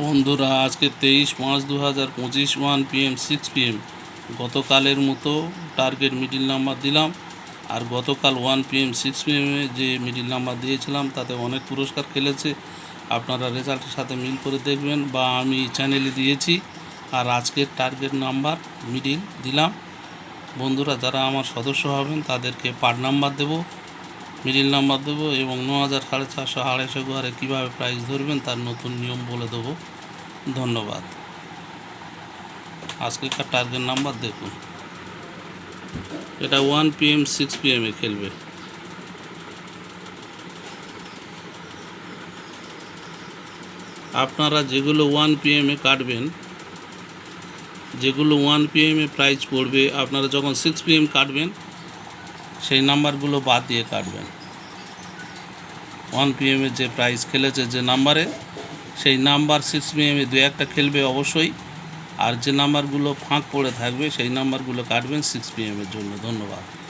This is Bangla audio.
বন্ধুরা, আজকে তেইশ পাঁচ দু হাজার পঁচিশ, ওয়ান পিএম, সিক্স পিএম। গতকালের মতো টার্গেট মিডিল নাম্বার দিলাম। আর গতকাল ওয়ান পিএম, সিক্স পিএমে যে মিডিল নাম্বার দিয়েছিলাম, তাতে অনেক পুরস্কার খেলেছে। আপনারা রেজাল্টের সাথে মিল করে দেখবেন বা আমি চ্যানেলে দিয়েছি। আর আজকের টার্গেট নাম্বার মিডিল দিলাম। বন্ধুরা, যারা আমার সদস্য হবেন, তাদেরকে পার্ট নাম্বার দেবো। মিডিল নাম্বার দেবো এবং ন হাজার সাড়ে চারশো আড়াইশো ঘরে কীভাবে প্রাইস ধরবেন তার নতুন নিয়ম বলে দেবো। ধন্যবাদ। আজকেকার টার্গেট নাম্বার দেখুন। এটা ওয়ান পিএম সিক্স পিএমে খেলবে। আপনারা যেগুলো ওয়ান পিএমে কাটবেন, যেগুলো ওয়ান পিএমে প্রাইস পড়বে, আপনারা যখন সিক্স পিএম কাটবেন সেই নাম্বারগুলো বাদ দিয়ে কাটবেন। ওয়ান পিএমে যে প্রাইস খেলেছে যে নাম্বারে, সেই নাম্বার সিক্স পিএমে দু একটা খেলবে অবশ্যই। আর যে নাম্বারগুলো ফাঁক পড়ে থাকবে, সেই নাম্বারগুলো কাটবেন সিক্স পিএমের জন্য। ধন্যবাদ।